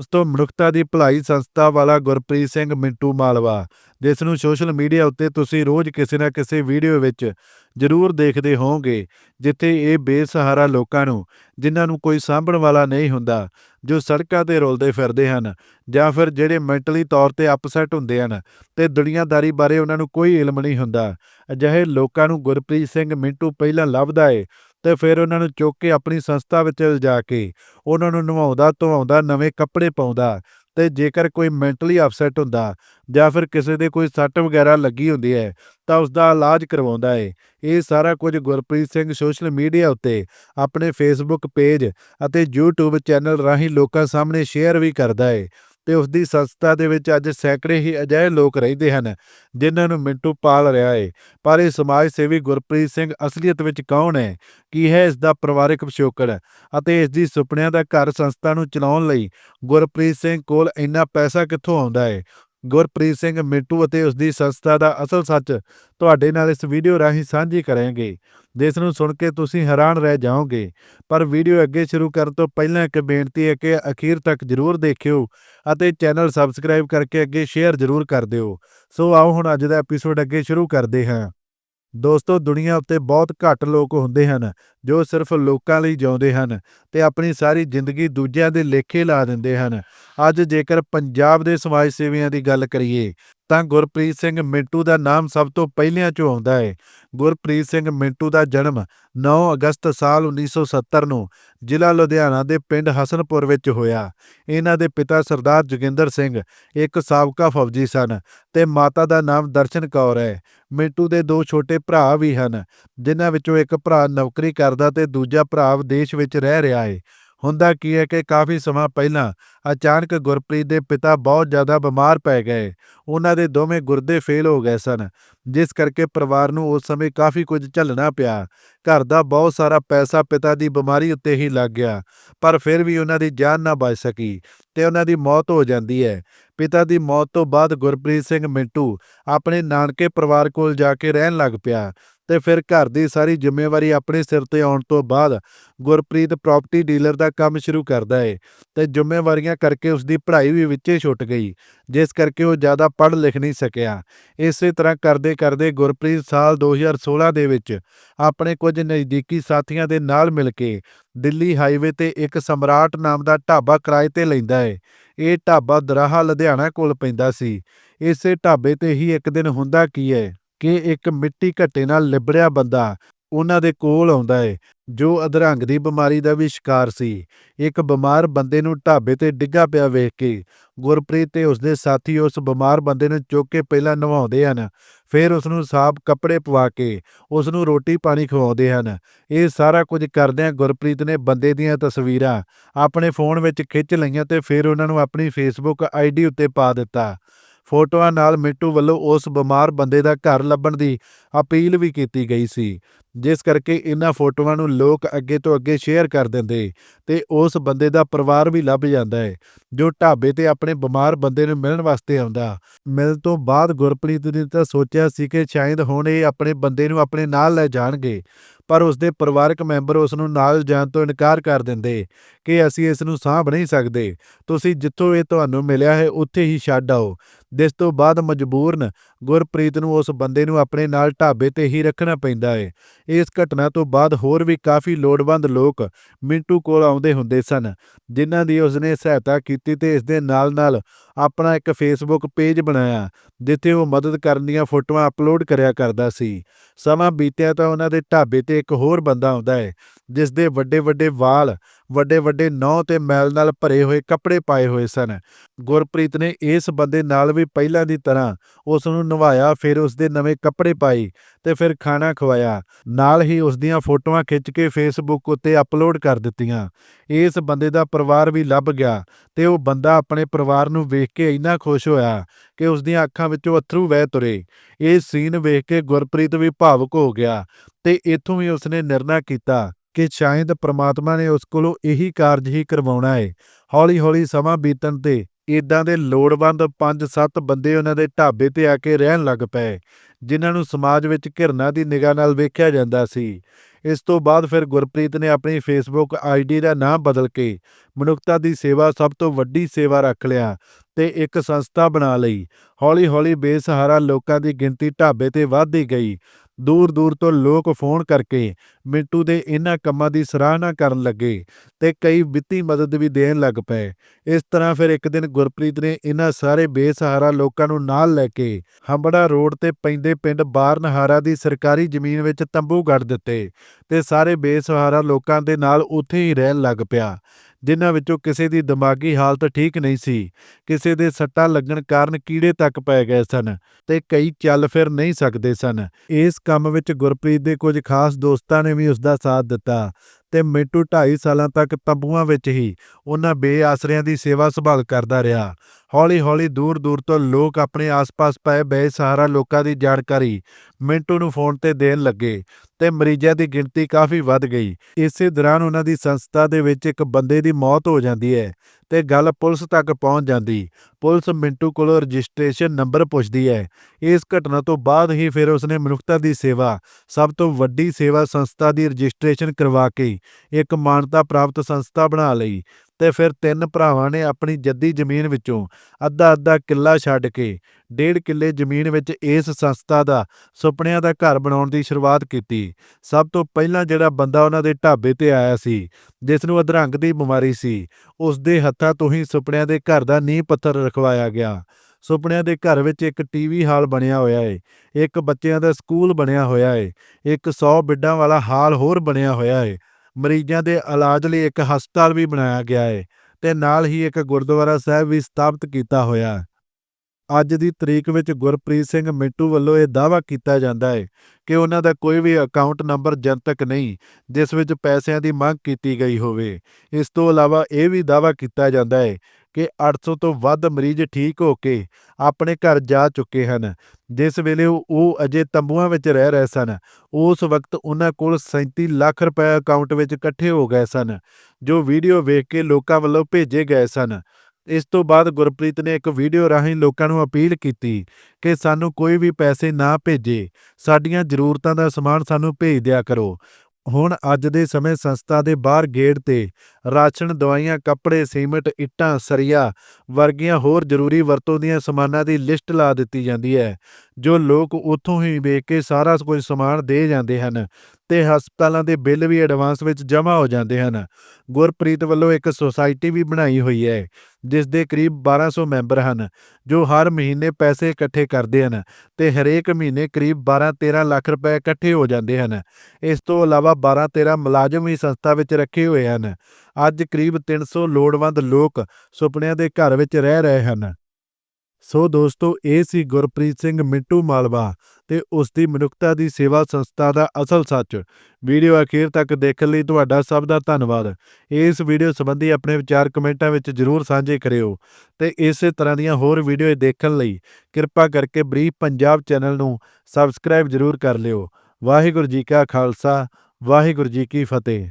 ਉਸ ਤੋਂ ਮਨੁੱਖਤਾ ਦੀ ਭਲਾਈ ਸੰਸਥਾ ਵਾਲਾ ਗੁਰਪ੍ਰੀਤ ਸਿੰਘ ਮਿੰਟੂ ਮਾਲਵਾ, ਜਿਸ ਨੂੰ ਸੋਸ਼ਲ ਮੀਡੀਆ ਉੱਤੇ ਤੁਸੀਂ ਰੋਜ਼ ਕਿਸੇ ਨਾ ਕਿਸੇ ਵੀਡੀਓ ਵਿੱਚ ਜ਼ਰੂਰ ਦੇਖਦੇ ਹੋਵੋਗੇ, ਜਿੱਥੇ ਇਹ ਬੇਸਹਾਰਾ ਲੋਕਾਂ ਨੂੰ, ਜਿਨ੍ਹਾਂ ਨੂੰ ਕੋਈ ਸਾਂਭਣ ਵਾਲਾ ਨਹੀਂ ਹੁੰਦਾ, ਜੋ ਸੜਕਾਂ ਤੇ ਰੁਲਦੇ ਫਿਰਦੇ ਹਨ, ਜਾਂ ਫਿਰ ਜਿਹੜੇ ਮੈਂਟਲੀ ਤੌਰ ਤੇ ਅਪਸੈਟ ਹੁੰਦੇ ਹਨ, ਤੇ ਦੁਨੀਆਦਾਰੀ ਬਾਰੇ ਉਹਨਾਂ ਨੂੰ ਕੋਈ ਇਲਮ ਨਹੀਂ ਹੁੰਦਾ। ਅਜਿਹੇ ਲੋਕਾਂ ਨੂੰ ਗੁਰਪ੍ਰੀਤ ਸਿੰਘ ਮਿੰਟੂ ਪਹਿਲਾਂ ਲੱਭਦਾ ਏ ਤੇ ਫਿਰ ਉਹਨਾਂ ਨੂੰ ਚੁੱਕ ਕੇ ਆਪਣੀ ਸੰਸਥਾ ਵਿੱਚ ਲਿਜਾ ਕੇ ਉਹਨਾਂ ਨੂੰ ਨਵਾਉਂਦਾ, ਧਵਾਉਂਦਾ, ਨਵੇਂ ਕੱਪੜੇ ਪਾਉਂਦਾ ਤੇ ਜੇਕਰ ਕੋਈ ਮੈਂਟਲੀ ਅਪਸੈਟ ਹੁੰਦਾ ਜਾਂ ਫਿਰ ਕਿਸੇ ਦੇ ਕੋਈ ਸੱਟ ਵਗੈਰਾ ਲੱਗੀ ਹੁੰਦੀ ਹੈ ਤਾਂ ਉਸ ਦਾ ਇਲਾਜ ਕਰਵਾਉਂਦਾ ਏ। ਇਹ ਸਾਰਾ ਕੁਝ ਗੁਰਪ੍ਰੀਤ ਸਿੰਘ ਸੋਸ਼ਲ ਮੀਡੀਆ ਉੱਤੇ ਆਪਣੇ ਫੇਸਬੁੱਕ ਪੇਜ ਅਤੇ YouTube ਚੈਨਲ ਰਾਹੀਂ ਲੋਕਾਂ ਸਾਹਮਣੇ ਸ਼ੇਅਰ ਵੀ ਕਰਦਾ ਏ। ਤੇ ਉਸ ਦੀ ਸੰਸਥਾ ਦੇ ਵਿੱਚ ਅੱਜ ਸੈਂਕੜੇ ਹੀ ਅਜਿਹੇ ਲੋਕ ਰਹਿੰਦੇ ਹਨ, ਜਿਨ੍ਹਾਂ ਨੂੰ ਮਿੰਟੂ ਪਾਲ ਰਿਹਾ ਏ। ਪਰ ਇਹ ਸਮਾਜ ਸੇਵੀ ਗੁਰਪ੍ਰੀਤ ਸਿੰਘ ਅਸਲੀਅਤ ਵਿੱਚ ਕੌਣ ਹੈ ਕੀ ਹੈ ਇਸ ਦਾ ਪਰਿਵਾਰਕ ਪਿਛੋਕੜ? ਅਤੇ ਇਸ ਦੀ ਸੁਪਨਿਆਂ ਦਾ ਘਰ ਸੰਸਥਾ ਨੂੰ ਚਲਾਉਣ ਲਈ ਗੁਰਪ੍ਰੀਤ ਸਿੰਘ ਕੋਲ ਇੰਨਾ ਪੈਸਾ ਕਿੱਥੋਂ ਆਉਂਦਾ ਹੈ ਗੁਰਪ੍ਰੀਤ ਸਿੰਘ ਮਿੰਟੂ ਅਤੇ ਉਸ ਦੀ ਸੰਸਥਾ ਦਾ ਅਸਲ ਸੱਚ ਤੁਹਾਡੇ ਨਾਲ ਇਸ ਵੀਡੀਓ ਰਾਹੀਂ ਸਾਂਝੀ ਕਰਾਂਗੇ, ਜਿਸ ਨੂੰ ਸੁਣ ਕੇ ਤੁਸੀਂ ਹੈਰਾਨ ਰਹਿ ਜਾਓਗੇ। ਪਰ ਵੀਡੀਓ ਅੱਗੇ ਸ਼ੁਰੂ ਕਰਨ ਤੋਂ ਪਹਿਲਾਂ ਇੱਕ ਬੇਨਤੀ ਹੈ ਕਿ ਅਖੀਰ ਤੱਕ ਜ਼ਰੂਰ ਦੇਖਿਓ ਅਤੇ ਚੈਨਲ ਸਬਸਕ੍ਰਾਈਬ ਕਰਕੇ ਅੱਗੇ ਸ਼ੇਅਰ ਜ਼ਰੂਰ ਕਰ ਦਿਓ। ਸੋ ਆਓ ਹੁਣ ਅੱਜ ਦਾ ਐਪੀਸੋਡ ਅੱਗੇ ਸ਼ੁਰੂ ਕਰਦੇ ਹਾਂ। ਦੋਸਤੋ, ਦੁਨੀਆ ਉੱਤੇ ਬਹੁਤ ਘੱਟ ਲੋਕ ਹੁੰਦੇ ਹਨ ਜੋ ਸਿਰਫ ਲੋਕਾਂ ਲਈ ਜਿਉਂਦੇ ਹਨ ਤੇ ਆਪਣੀ ਸਾਰੀ ਜ਼ਿੰਦਗੀ ਦੂਜਿਆਂ ਦੇ ਲੇਖੇ ਲਾ ਦਿੰਦੇ ਹਨ। ਅੱਜ ਜੇਕਰ ਪੰਜਾਬ ਦੇ ਸਮਾਜ ਸੇਵੀਆਂ ਦੀ ਗੱਲ ਕਰੀਏ ਤਾਂ ਗੁਰਪ੍ਰੀਤ ਸਿੰਘ ਮਿੰਟੂ ਦਾ ਨਾਮ ਸਭ ਤੋਂ ਪਹਿਲਿਆਂ 'ਚੋਂ ਆਉਂਦਾ ਹੈ ਗੁਰਪ੍ਰੀਤ ਸਿੰਘ ਮਿੰਟੂ ਦਾ ਜਨਮ 9 ਅਗਸਤ ਸਾਲ 1970 ਨੂੰ ਜ਼ਿਲ੍ਹਾ ਲੁਧਿਆਣਾ ਦੇ ਪਿੰਡ ਹਸਨਪੁਰ ਵਿੱਚ ਹੋਇਆ। ਇਹਨਾਂ ਦੇ ਪਿਤਾ ਸਰਦਾਰ ਜੋਗਿੰਦਰ ਸਿੰਘ ਇੱਕ ਸਾਬਕਾ ਫੌਜੀ ਸਨ ਤੇ ਮਾਤਾ ਦਾ ਨਾਮ ਦਰਸ਼ਨ ਕੌਰ ਹੈ ਮਿੰਟੂ ਦੇ ਦੋ ਛੋਟੇ ਭਰਾ ਵੀ ਹਨ, ਜਿਨ੍ਹਾਂ ਵਿੱਚੋਂ ਇੱਕ ਭਰਾ ਨੌਕਰੀ ਕਰਦਾ ਤੇ ਦੂਜਾ ਭਰਾ ਵਿਦੇਸ਼ ਵਿੱਚ ਰਹਿ ਰਿਹਾ ਹੈ ਹੁੰਦਾ ਕੀ ਹੈ ਕਿ ਕਾਫੀ ਸਮਾਂ ਪਹਿਲਾਂ ਅਚਾਨਕ ਗੁਰਪ੍ਰੀਤ ਦੇ ਪਿਤਾ ਬਹੁਤ ਜ਼ਿਆਦਾ ਬਿਮਾਰ ਪੈ ਗਏ। ਉਹਨਾਂ ਦੇ ਦੋਵੇਂ ਗੁਰਦੇ ਫੇਲ ਹੋ ਗਏ ਸਨ, ਜਿਸ ਕਰਕੇ ਪਰਿਵਾਰ ਨੂੰ ਉਸ ਸਮੇਂ ਕਾਫੀ ਕੁਝ ਝੱਲਣਾ ਪਿਆ। ਘਰ ਦਾ ਬਹੁਤ ਸਾਰਾ ਪੈਸਾ ਪਿਤਾ ਦੀ ਬਿਮਾਰੀ ਉੱਤੇ ਹੀ ਲੱਗ ਗਿਆ, ਪਰ ਫਿਰ ਵੀ ਉਹਨਾਂ ਦੀ ਜਾਨ ਨਾ ਬਚ ਸਕੀ ਤੇ ਉਹਨਾਂ ਦੀ ਮੌਤ ਹੋ ਜਾਂਦੀ ਹੈ। ਪਿਤਾ ਦੀ ਮੌਤ ਤੋਂ ਬਾਅਦ ਗੁਰਪ੍ਰੀਤ ਸਿੰਘ ਮਿੰਟੂ ਆਪਣੇ ਨਾਨਕੇ ਪਰਿਵਾਰ ਕੋਲ ਜਾ ਕੇ ਰਹਿਣ ਲੱਗ ਪਿਆ। ਤੇ ਫਿਰ ਘਰ ਦੀ ਸਾਰੀ ਜ਼ਿੰਮੇਵਾਰੀ ਆਪਣੇ ਸਿਰ ਤੇ ਆਉਣ ਤੋਂ ਬਾਅਦ ਗੁਰਪ੍ਰੀਤ ਪ੍ਰਾਪਰਟੀ ਡੀਲਰ ਦਾ ਕੰਮ ਸ਼ੁਰੂ ਕਰਦਾ ਹੈ ਤੇ ਜ਼ਿੰਮੇਵਾਰੀਆਂ ਕਰਕੇ ਉਸ ਦੀ ਪੜ੍ਹਾਈ ਵੀ ਵਿੱਚੇ ਛੁੱਟ ਗਈ, ਜਿਸ ਕਰਕੇ ਉਹ ਜ਼ਿਆਦਾ ਪੜ੍ਹ ਲਿਖ ਨਹੀਂ ਸਕਿਆ। ਇਸੇ ਤਰ੍ਹਾਂ ਕਰਦੇ ਕਰਦੇ ਗੁਰਪ੍ਰੀਤ ਸਾਲ 2016 ਦੇ ਵਿੱਚ ਆਪਣੇ ਕੁਝ ਨਜ਼ਦੀਕੀ ਸਾਥੀਆਂ ਦੇ ਨਾਲ ਮਿਲ ਕੇ ਦਿੱਲੀ ਹਾਈਵੇ ਤੇ ਇੱਕ ਸਮਰਾਟ ਨਾਮ ਦਾ ਢਾਬਾ ਕਿਰਾਏ ਤੇ ਲੈਂਦਾ ਹੈ ਇਹ ਢਾਬਾ ਦਰਾਹਾ ਲੁਧਿਆਣਾ ਕੋਲ ਪੈਂਦਾ ਸੀ। ਇਸੇ ਢਾਬੇ ਤੇ ਹੀ ਇੱਕ ਦਿਨ ਹੁੰਦਾ ਕੀ ਹੈ ਕਿ ਇੱਕ ਮਿੱਟੀ ਘੱਟੇ ਨਾਲ ਲਿਬੜਿਆ ਬੰਦਾ ਉਹਨਾਂ ਦੇ ਕੋਲ ਆਉਂਦਾ ਹੈ ਜੋ ਅਧਰੰਗ ਦੀ ਬਿਮਾਰੀ ਦਾ ਵੀ ਸ਼ਿਕਾਰ ਸੀ। ਇੱਕ ਬਿਮਾਰ ਬੰਦੇ ਨੂੰ ਢਾਬੇ ਤੇ ਡਿੱਗਾ ਪਿਆ ਵੇਖ ਕੇ ਗੁਰਪ੍ਰੀਤ ਤੇ ਉਸਦੇ ਸਾਥੀ ਉਸ ਬਿਮਾਰ ਬੰਦੇ ਨੂੰ ਚੁੱਕ ਕੇ ਪਹਿਲਾਂ ਨਵਾਉਂਦੇ ਹਨ, ਫਿਰ ਉਸ ਨੂੰ ਸਾਫ਼ ਕੱਪੜੇ ਪਵਾ ਕੇ ਉਸ ਨੂੰ ਰੋਟੀ ਪਾਣੀ ਖਵਾਉਂਦੇ ਹਨ। ਇਹ ਸਾਰਾ ਕੁਝ ਕਰਦਿਆਂ ਗੁਰਪ੍ਰੀਤ ਨੇ ਬੰਦੇ ਦੀਆਂ ਤਸਵੀਰਾਂ ਆਪਣੇ ਫੋਨ ਵਿੱਚ ਖਿੱਚ ਲਈਆਂ ਤੇ ਫਿਰ ਉਹਨਾਂ ਨੂੰ ਆਪਣੀ ਫੇਸਬੁੱਕ ਆਈਡੀ ਉੱਤੇ ਪਾ ਦਿੱਤਾ। ਫੋਟੋਆਂ ਨਾਲ ਮਿੰਟੂ ਵੱਲੋਂ ਉਸ ਬਿਮਾਰ ਬੰਦੇ ਦਾ ਘਰ ਲੱਭਣ ਦੀ ਅਪੀਲ ਵੀ ਕੀਤੀ ਗਈ ਸੀ। ਜਿਸ ਕਰਕੇ ਇਹਨਾਂ ਫੋਟੋਆਂ ਨੂੰ ਲੋਕ ਅੱਗੇ ਤੋਂ ਅੱਗੇ ਸ਼ੇਅਰ ਕਰ ਦਿੰਦੇ ਤੇ ਉਸ ਬੰਦੇ ਦਾ ਪਰਿਵਾਰ ਵੀ ਲੱਭ ਜਾਂਦਾ ਹੈ, ਜੋ ਢਾਬੇ ਤੇ ਆਪਣੇ ਬਿਮਾਰ ਬੰਦੇ ਨੂੰ ਮਿਲਣ ਵਾਸਤੇ ਆਉਂਦਾ। ਮਿਲ ਤੋਂ ਬਾਅਦ ਗੁਰਪ੍ਰੀਤ ਨੇ ਤਾਂ ਸੋਚਿਆ ਸੀ ਕਿ ਸ਼ਾਇਦ ਹੁਣ ਇਹ ਆਪਣੇ ਬੰਦੇ ਨੂੰ ਆਪਣੇ ਨਾਲ ਲੈ ਜਾਣਗੇ, ਪਰ ਉਸ ਦੇ ਪਰਿਵਾਰਕ ਮੈਂਬਰ ਉਸ ਨੂੰ ਨਾਲ ਜਾਣ ਤੋਂ ਇਨਕਾਰ ਕਰ ਦਿੰਦੇ ਕਿ ਅਸੀਂ ਇਸ ਨੂੰ ਸਾਂਭ ਨਹੀਂ ਸਕਦੇ, ਤੁਸੀਂ ਜਿੱਥੋਂ ਇਹ ਤੁਹਾਨੂੰ ਮਿਲਿਆ ਹੈ ਉੱਥੇ ਹੀ ਛੱਡ ਆਓ। ਜਿਸ ਤੋਂ ਬਾਅਦ ਮਜਬੂਰਨ ਗੁਰਪ੍ਰੀਤ ਨੂੰ ਉਸ ਬੰਦੇ ਨੂੰ ਆਪਣੇ ਨਾਲ ਢਾਬੇ ਤੇ ਹੀ ਰੱਖਣਾ ਪੈਂਦਾ ਹੈ। ਇਸ ਘਟਨਾ ਤੋਂ ਬਾਅਦ ਹੋਰ ਵੀ ਕਾਫੀ ਲੋੜਵੰਦ ਲੋਕ ਮਿੰਟੂ ਕੋਲ ਆਉਂਦੇ ਹੁੰਦੇ ਸਨ, ਜਿਨ੍ਹਾਂ ਦੀ ਉਸਨੇ ਸਹਾਇਤਾ ਕੀਤੀ ਤੇ ਇਸ ਦੇ ਨਾਲ-ਨਾਲ ਆਪਣਾ ਇੱਕ ਫੇਸਬੁੱਕ ਪੇਜ ਬਣਾਇਆ, ਜਿੱਥੇ ਉਹ ਮਦਦ ਕਰਨ ਦੀਆਂ ਫੋਟੋਆਂ ਅਪਲੋਡ ਕਰਿਆ ਕਰਦਾ ਸੀ। ਸਮਾਂ ਬੀਤਿਆ ਤਾਂ ਉਹਨਾਂ ਦੇ ਢਾਬੇ ਤੇ ਇੱਕ ਹੋਰ ਬੰਦਾ ਆਉਂਦਾ ਹੈ ਜਿਸ ਦੇ ਵੱਡੇ ਵੱਡੇ ਵਾਲ ਵੱਡੇ ਵੱਡੇ ਨਹੁੰ ਤੇ ਮੈਲ ਨਾਲ ਭਰੇ ਹੋਏ ਕੱਪੜੇ ਪਾਏ ਹੋਏ ਸਨ। ਗੁਰਪ੍ਰੀਤ ਨੇ ਇਸ ਬੰਦੇ ਨਾਲ ਵੀ ਪਹਿਲਾਂ ਦੀ ਤਰ੍ਹਾਂ ਉਸ ਨੂੰ ਨਵਾਇਆ, ਫਿਰ ਉਸ ਦੇ ਨਵੇਂ ਕੱਪੜੇ ਪਾਏ ਤੇ ਫਿਰ ਖਾਣਾ ਖਵਾਇਆ। ਨਾਲ ਹੀ ਉਸ ਦੀਆਂ ਫੋਟੋਆਂ ਖਿੱਚ ਕੇ ਫੇਸਬੁੱਕ ਉੱਤੇ ਅਪਲੋਡ ਕਰ ਦਿੱਤੀਆਂ। ਇਸ ਬੰਦੇ ਦਾ ਪਰਿਵਾਰ ਵੀ ਲੱਭ ਗਿਆ ਤੇ ਉਹ ਬੰਦਾ ਆਪਣੇ ਪਰਿਵਾਰ ਨੂੰ ਵੇਖ ਕੇ ਇੰਨਾ ਖੁਸ਼ ਹੋਇਆ ਕਿ ਉਸ ਦੀਆਂ ਅੱਖਾਂ ਵਿੱਚੋਂ ਅਥਰੂ ਵਹਿ ਤੁਰੇ। ਇਹ ਸੀਨ ਵੇਖ ਕੇ ਗੁਰਪ੍ਰੀਤ ਵੀ ਭਾਵੁਕ ਹੋ ਗਿਆ ਤੇ ਇੱਥੋਂ ਹੀ ਉਸਨੇ ਨਿਰਣਾ ਕੀਤਾ। ਕਿ ਸ਼ਾਇਦ ਪ੍ਰਮਾਤਮਾ ਨੇ ਉਸ ਕੋਲੋਂ ਇਹੀ ਕਾਰਜ ਹੀ ਕਰਵਾਉਣਾ ਹੈ ਹੌਲੀ-ਹੌਲੀ ਸਮਾਂ ਬੀਤਣ ਤੇ ਇਦਾਂ ਦੇ ਲੋੜਵੰਦ 5-7 ਬੰਦੇ ਉਹਨਾਂ ਦੇ ਢਾਬੇ ਤੇ ਆ ਕੇ ਰਹਿਣ ਲੱਗ ਪਏ, ਜਿਨ੍ਹਾਂ ਨੂੰ ਸਮਾਜ ਵਿੱਚ ਘਿਰਨਾ ਦੀ ਨਿਗਾਹ ਨਾਲ ਵੇਖਿਆ ਜਾਂਦਾ ਸੀ। ਇਸ ਤੋਂ ਬਾਅਦ ਫਿਰ ਗੁਰਪ੍ਰੀਤ ਨੇ ਆਪਣੀ ਫੇਸਬੁੱਕ ਆਈਡੀ ਦਾ ਨਾਮ ਬਦਲ ਕੇ ਮਨੁੱਖਤਾ ਦੀ ਸੇਵਾ ਸਭ ਤੋਂ ਵੱਡੀ ਸੇਵਾ ਰੱਖ ਲਿਆ ਤੇ ਇੱਕ ਸੰਸਥਾ ਬਣਾ ਲਈ। ਹੌਲੀ-ਹੌਲੀ ਬੇਸਹਾਰਾ ਲੋਕਾਂ ਦੀ ਗਿਣਤੀ ਢਾਬੇ ਤੇ ਵੱਧਦੀ ਗਈ ਦੂਰ-ਦੂਰ ਤੋਂ ਲੋਕ ਫੋਨ ਕਰਕੇ ਮਿੰਟੂ ਦੇ ਇਹਨਾਂ ਕੰਮਾਂ ਦੀ ਸਰਾਹਨਾ ਕਰਨ ਲੱਗੇ ਤੇ ਕਈ ਵਿੱਤੀ ਮਦਦ ਵੀ ਦੇਣ ਲੱਗ ਪਏ। ਇਸ ਤਰ੍ਹਾਂ ਫਿਰ ਇੱਕ ਦਿਨ ਗੁਰਪ੍ਰੀਤ ਨੇ ਇਹਨਾਂ ਸਾਰੇ ਬੇਸਹਾਰਾ ਲੋਕਾਂ ਨੂੰ ਨਾਲ ਲੈ ਕੇ ਹੰਬੜਾ ਰੋਡ ਤੇ ਪੈਂਦੇ ਪਿੰਡ ਬਾਰਨਹਾਰਾ ਦੀ ਸਰਕਾਰੀ ਜ਼ਮੀਨ ਵਿੱਚ ਤੰਬੂ ਗੱਡ ਦਿੱਤੇ ਤੇ ਸਾਰੇ ਬੇਸਹਾਰਾ ਲੋਕਾਂ ਦੇ ਨਾਲ ਉੱਥੇ ਹੀ ਰਹਿਣ ਲੱਗ ਪਿਆ। ਜਿਨ੍ਹਾਂ ਵਿੱਚੋਂ ਕਿਸੇ ਦੀ ਦਿਮਾਗੀ ਹਾਲਤ ਠੀਕ ਨਹੀਂ ਸੀ, ਕਿਸੇ ਦੇ ਸੱਟਾਂ ਲੱਗਣ ਕਾਰਨ ਕੀੜੇ ਤੱਕ ਪੈ ਗਏ ਸਨ ਤੇ ਕਈ ਚੱਲ ਫਿਰ ਨਹੀਂ ਸਕਦੇ ਸਨ। ਇਸ ਕੰਮ ਵਿੱਚ ਗੁਰਪ੍ਰੀਤ ਦੇ ਕੁਝ ਖਾਸ ਦੋਸਤਾਂ ਨੇ ਵੀ ਉਸ ਦਾ ਸਾਥ ਦਿੱਤਾ। ਤੇ ਮਿੰਟੂ 2.5 ਸਾਲਾਂ ਤੱਕ ਤੰਬੂਆਂ ਵਿੱਚ ਹੀ ਉਹਨਾਂ ਬੇਆਸਰਿਆਂ ਦੀ ਸੇਵਾ ਸੰਭਾਲ ਕਰਦਾ ਰਿਹਾ। ਹੌਲੀ-ਹੌਲੀ ਦੂਰ-ਦੂਰ ਤੋਂ ਲੋਕ ਆਪਣੇ ਆਸ-ਪਾਸ ਪਏ ਬੇਸਹਾਰਾ ਲੋਕਾਂ ਦੀ ਜਾਣਕਾਰੀ ਮਿੰਟੂ ਨੂੰ ਫੋਨ ਤੇ ਦੇਣ ਲੱਗੇ ਤੇ ਮਰੀਜ਼ਾਂ ਦੀ ਗਿਣਤੀ ਕਾਫੀ ਵੱਧ ਗਈ। ਇਸੇ ਦੌਰਾਨ ਉਹਨਾਂ ਦੀ ਸੰਸਥਾ ਦੇ ਵਿੱਚ ਇੱਕ ਬੰਦੇ ਦੀ ਮੌਤ ਹੋ ਜਾਂਦੀ ਹੈ। ਤੇ ਗੱਲ ਪੁਲਿਸ ਤੱਕ ਪਹੁੰਚ ਜਾਂਦੀ। ਪੁਲਿਸ ਮਿੰਟੂ ਕੋਲੋਂ ਰਜਿਸਟ੍ਰੇਸ਼ਨ ਨੰਬਰ ਪੁੱਛਦੀ ਹੈ। ਇਸ ਘਟਨਾ ਤੋਂ ਬਾਅਦ ਹੀ ਫਿਰ ਉਸਨੇ ਮਨੁੱਖਤਾ ਦੀ ਸੇਵਾ, ਸਭ ਤੋਂ ਵੱਡੀ ਸੇਵਾ ਸੰਸਥਾ ਦੀ ਰਜਿਸਟ੍ਰੇਸ਼ਨ ਕਰਵਾ ਕੇ ਇੱਕ ਮਾਨਤਾ ਪ੍ਰਾਪਤ ਸੰਸਥਾ ਬਣਾ ਲਈ। ਤੇ ਫਿਰ ਤਿੰਨ ਭਰਾਵਾਂ ਨੇ ਆਪਣੀ ਜੱਦੀ ਜ਼ਮੀਨ ਵਿੱਚੋਂ ਅੱਧਾ-ਅੱਧਾ ਕਿੱਲਾ ਛੱਡ ਕੇ ਡੇਢ ਕਿੱਲੇ ਜ਼ਮੀਨ ਵਿੱਚ ਇਸ ਸੰਸਥਾ ਦਾ, ਸੁਪਨਿਆਂ ਦਾ ਘਰ ਬਣਾਉਣ ਦੀ ਸ਼ੁਰੂਆਤ ਕੀਤੀ। ਸਭ ਤੋਂ ਪਹਿਲਾਂ ਜਿਹੜਾ ਬੰਦਾ ਉਹਨਾਂ ਦੇ ਢਾਬੇ ਤੇ ਆਇਆ ਸੀ ਜਿਸ ਨੂੰ ਅਧਰੰਗ ਦੀ ਬਿਮਾਰੀ ਸੀ ਉਸ ਦੇ ਹੱਥਾਂ ਤੋਂ ਹੀ ਸੁਪਨਿਆਂ ਦੇ ਘਰ ਦਾ ਨੀਂਹ ਪੱਥਰ ਰਖਵਾਇਆ ਗਿਆ। ਸੁਪਨਿਆਂ ਦੇ ਘਰ ਵਿੱਚ ਇੱਕ ਟੀਵੀ ਹਾਲ ਬਣਿਆ ਹੋਇਆ ਏ, ਇੱਕ ਬੱਚਿਆਂ ਦਾ ਸਕੂਲ ਬਣਿਆ ਹੋਇਆ ਏ, ਇੱਕ 100 ਬਿੱਡਾਂ ਵਾਲਾ ਹਾਲ ਹੋਰ ਬਣਿਆ ਹੋਇਆ ਏ। ਮਰੀਜ਼ਾਂ ਦੇ ਇਲਾਜ ਲਈ ਇੱਕ ਹਸਪਤਾਲ ਵੀ ਬਣਾਇਆ ਗਿਆ ਹੈ ਤੇ ਨਾਲ ਹੀ ਇੱਕ ਗੁਰਦੁਆਰਾ ਸਾਹਿਬ ਵੀ ਸਥਾਪਿਤ ਕੀਤਾ ਹੋਇਆ ਹੈ। ਅੱਜ ਦੀ ਤਰੀਕ ਵਿੱਚ ਗੁਰਪ੍ਰੀਤ ਸਿੰਘ ਮਿੰਟੂ ਵੱਲੋਂ ਇਹ ਦਾਅਵਾ ਕੀਤਾ ਜਾਂਦਾ ਹੈ ਕਿ ਉਹਨਾਂ ਦਾ ਕੋਈ ਵੀ ਅਕਾਊਂਟ ਨੰਬਰ ਜਨਤਕ ਨਹੀਂ, ਜਿਸ ਵਿੱਚ ਪੈਸਿਆਂ ਦੀ ਮੰਗ ਕੀਤੀ ਗਈ ਹੋਵੇ। ਇਸ ਤੋਂ ਇਲਾਵਾ ਇਹ ਵੀ ਦਾਅਵਾ ਕੀਤਾ ਜਾਂਦਾ ਹੈ ਕਿ 800 ਤੋਂ ਵੱਧ ਮਰੀਜ਼ ਠੀਕ ਹੋ ਕੇ ਆਪਣੇ ਘਰ ਜਾ ਚੁੱਕੇ ਹਨ। ਜਿਸ ਵੇਲੇ ਉਹ- ਉਹ ਅਜੇ ਤੰਬੂਆਂ ਵਿੱਚ ਰਹਿ ਰਹੇ ਸਨ। ਉਸ ਵਕਤ ਉਹਨਾਂ ਕੋਲ 37 ਲੱਖ ਰੁਪਏ ਅਕਾਊਂਟ ਵਿੱਚ ਇਕੱਠੇ ਹੋ ਗਏ ਸਨ, ਜੋ ਵੀਡੀਓ ਵੇਖ ਕੇ ਲੋਕਾਂ ਵੱਲੋਂ ਭੇਜੇ ਗਏ ਸਨ। ਇਸ ਤੋਂ ਬਾਅਦ ਗੁਰਪ੍ਰੀਤ ਨੇ ਇੱਕ ਵੀਡੀਓ ਰਾਹੀਂ ਲੋਕਾਂ ਨੂੰ ਅਪੀਲ ਕੀਤੀ ਕਿ ਸਾਨੂੰ ਕੋਈ ਵੀ ਪੈਸੇ ਨਾ ਭੇਜੇ। ਸਾਡੀਆਂ ਜ਼ਰੂਰਤਾਂ ਦਾ ਸਮਾਨ ਸਾਨੂੰ ਭੇਜ ਦਿਆ ਕਰੋ। ਹੁਣ ਅੱਜ ਦੇ ਸਮੇਂ ਸੰਸਥਾ ਦੇ ਬਾਹਰ ਗੇਟ ਤੇ ਰਾਸ਼ਨ, ਦਵਾਈਆਂ, ਕੱਪੜੇ, ਸੀਮਟ, ਇੱਟਾਂ, ਸਰੀਆ ਵਰਗੀਆਂ ਹੋਰ ਜ਼ਰੂਰੀ ਵਰਤੋਂ ਦੀਆਂ ਸਮਾਨਾਂ ਦੀ ਲਿਸਟ ਲਾ ਦਿੱਤੀ ਜਾਂਦੀ ਹੈ, ਜੋ ਲੋਕ ਉੱਥੋਂ ਹੀ ਵੇਖ ਕੇ ਸਾਰਾ ਕੁਝ ਸਮਾਨ ਦੇ ਜਾਂਦੇ ਹਨ। ਤੇ ਹਸਪਤਾਲਾਂ ਦੇ ਬਿੱਲ ਵੀ ਐਡਵਾਂਸ ਵਿੱਚ ਜਮ੍ਹਾਂ ਹੋ ਜਾਂਦੇ ਹਨ। ਗੁਰਪ੍ਰੀਤ ਵੱਲੋਂ ਇੱਕ ਸੁਸਾਇਟੀ ਵੀ ਬਣਾਈ ਹੋਈ ਹੈ, ਜਿਸ ਦੇ ਕਰੀਬ 1200 ਮੈਂਬਰ ਹਨ, ਜੋ ਹਰ ਮਹੀਨੇ ਪੈਸੇ ਇਕੱਠੇ ਕਰਦੇ ਹਨ ਤੇ ਹਰੇਕ ਮਹੀਨੇ ਕਰੀਬ 12-13 ਲੱਖ ਰੁਪਏ ਇਕੱਠੇ ਹੋ ਜਾਂਦੇ ਹਨ। ਇਸ ਤੋਂ ਇਲਾਵਾ 12-13 ਮੁਲਾਜ਼ਮ ਵੀ ਸੰਸਥਾ ਵਿੱਚ ਰੱਖੇ ਹੋਏ ਹਨ। ਅੱਜ ਕਰੀਬ 300 ਲੋੜਵੰਦ ਲੋਕ ਸੁਪਨਿਆਂ ਦੇ ਘਰ ਵਿੱਚ ਰਹਿ ਰਹੇ ਹਨ। ਸੋ ਦੋਸਤੋ, ਇਹ ਸੀ ਗੁਰਪ੍ਰੀਤ ਸਿੰਘ ਮਿੰਟੂ ਮਾਲਵਾ ਤੇ ਉਸ ਦੀ ਮਨੁੱਖਤਾ ਦੀ ਸੇਵਾ ਸੰਸਥਾ ਦਾ ਅਸਲ ਸੱਚ। ਵੀਡੀਓ ਅਖੀਰ ਤੱਕ ਦੇਖਣ ਲਈ ਤੁਹਾਡਾ ਸਭ ਦਾ ਧੰਨਵਾਦ। ਇਸ ਵੀਡੀਓ ਸੰਬੰਧੀ ਆਪਣੇ ਵਿਚਾਰ ਕਮੈਂਟਾਂ ਵਿੱਚ ਜਰੂਰ ਸਾਂਝੇ ਕਰਿਓ ਤੇ ਇਸੇ ਤਰ੍ਹਾਂ ਦੀਆਂ ਹੋਰ ਵੀਡੀਓ ਦੇਖਣ ਲਈ ਕਿਰਪਾ ਕਰਕੇ ਬਰੀਫ ਪੰਜਾਬ ਚੈਨਲ ਨੂੰ ਸਬਸਕ੍ਰਾਈਬ ਜਰੂਰ ਕਰ ਲਿਓ। ਵਾਹਿਗੁਰੂ ਜੀ ਕਾ ਖਾਲਸਾ, ਵਾਹਿਗੁਰੂ ਜੀ ਕੀ ਫਤਿਹ।